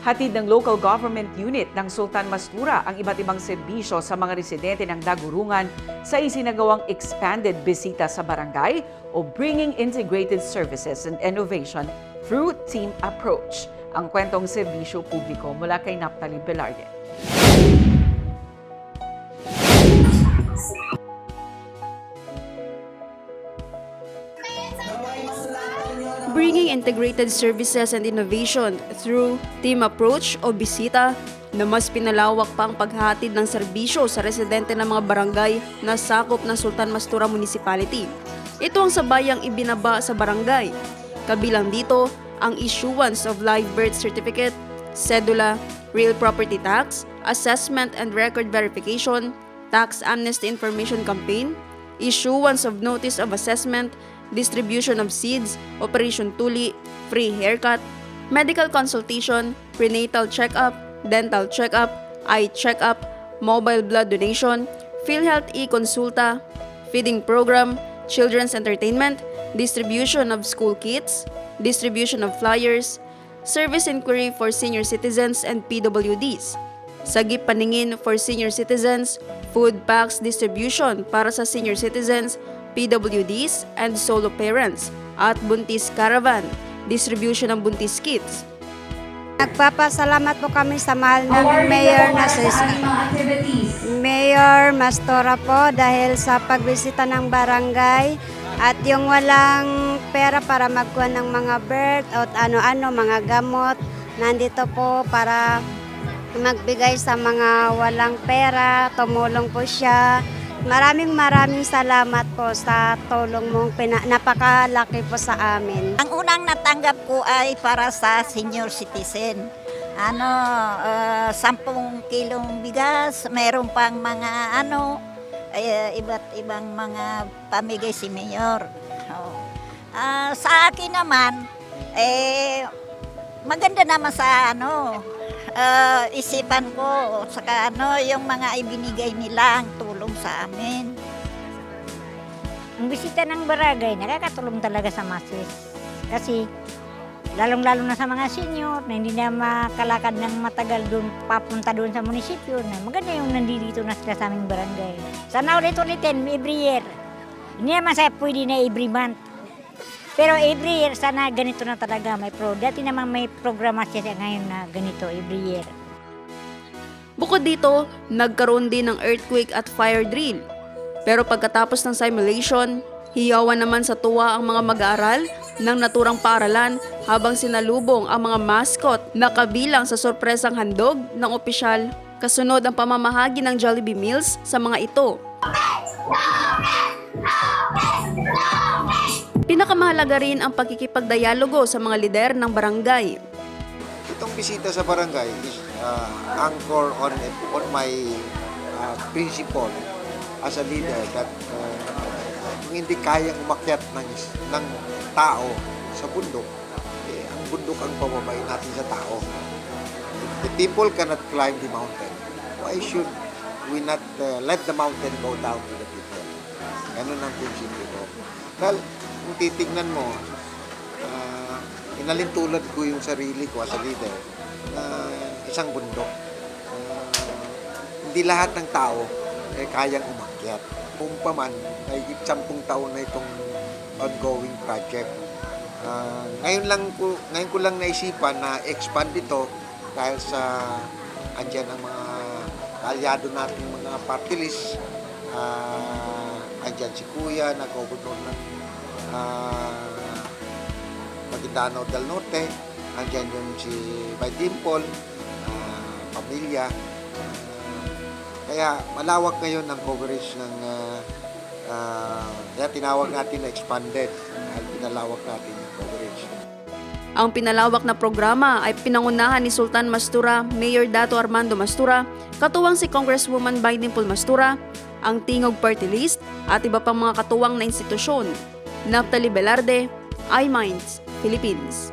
Hatid ng local government unit ng Sultan Mastura ang iba't ibang serbisyo sa mga residente ng Dagurungan sa isinagawang expanded bisita sa barangay o bringing integrated services and innovation through team approach. Ang kwentong serbisyo publiko mula kay Naptali Velarde. Bringing integrated services and innovation through team approach o bisita na mas pinalawak pa ang paghatid ng serbisyo sa residente ng mga barangay na sakop ng Sultan Mastura Municipality. Ito ang sabayang ibinaba sa barangay. Kabilang dito ang issuance of live birth certificate, sedula, real property tax, assessment and record verification, tax amnesty information campaign, issuance of notice of assessment, distribution of seeds, Operation Tuli, free haircut, medical consultation, prenatal checkup, dental checkup, eye checkup, mobile blood donation, PhilHealth e-consulta, feeding program, children's entertainment, distribution of school kits, distribution of flyers, service inquiry for senior citizens and PWDs, sagip paningin for senior citizens, food packs distribution para sa senior citizens, PWDs, and solo parents, at Buntis Caravan, distribution ng Buntis Kits. Nagpapasalamat po kami sa mahal ng Mayor na si Mayor Mastora po dahil sa pagbisita ng barangay at yung walang pera para magkuha ng mga birth at ano-ano, mga gamot. Nandito po para magbigay sa mga walang pera, tumulong po siya. Maraming maraming salamat po sa tulong mong pina- napakalaki po sa amin. Ang unang natanggap ko ay para sa senior citizen. Ano, ah, 10 kilong bigas, meron pang mga ano, eh, iba't ibang mga pamigay si Mayor. Oo. Ah, sa akin naman, eh, maganda naman sa ano, ah, isipan ko, saka ano, yung mga ibinigay nila ang tulong sa amin. Ang bisita ng barangay, nakakatulong talaga sa masis. Kasi, lalong-lalo na sa mga senior na hindi na makalakad ng matagal doon, papunta doon sa munisipyo, na maganda yung nandito na sila sa aming barangay. Sana ulit-ulitin, every year. Hindi naman sa pwede na every month. Pero every year, sana ganito na talaga may pro. Dati naman may programa siya ngayon na ganito every year. Bukod dito, nagkaroon din ng earthquake at fire drill. Pero pagkatapos ng simulation, hiyawan naman sa tuwa ang mga mag-aaral ng naturang paaralan habang sinalubong ang mga mascot na kabilang sa sorpresang handog ng opisyal. Kasunod ang pamamahagi ng Jollibee Meals sa mga ito. Pinakamahalaga rin ang pakikipagdialogo sa mga lider ng barangay. Itong bisita sa barangay is uh, anchor on on my uh, principle as a leader that uh, kung hindi kayang umakyat ng, ng tao sa bundok, eh, ang bundok ang pababay natin sa tao. The people cannot climb the mountain, why should we not uh, let the mountain go down to the people? Ganun ang prinsipyo ko. Dahil kung titignan mo, uh, inalintulad ko yung sarili ko as a leader na isang bundok. Ah, hindi lahat ng tao eh, kayang umakyat. Kung pa man, ay sampung taon na itong ongoing project. Ah, ngayon lang ko ngayon ko lang naisipan na expand ito dahil sa andyan ang mga kaalyado nating mga party list. Ah, andyan si Kuya, nag-governor ng ah, Maguindanao del Norte, andyan yung si May Dimple, pamilya. Kaya malawak ngayon ang coverage ng ah, ah, kaya tinawag natin na expanded dahil pinalawak natin yung coverage. Ang pinalawak na programa ay pinangunahan ni Sultan Mastura, Mayor Dato Armando Mastura, katuwang si Congresswoman Bidimple Mastura, ang Tingog Party List at iba pang mga katuwang na institusyon. Naptali Velarde, iMinds, Philippines.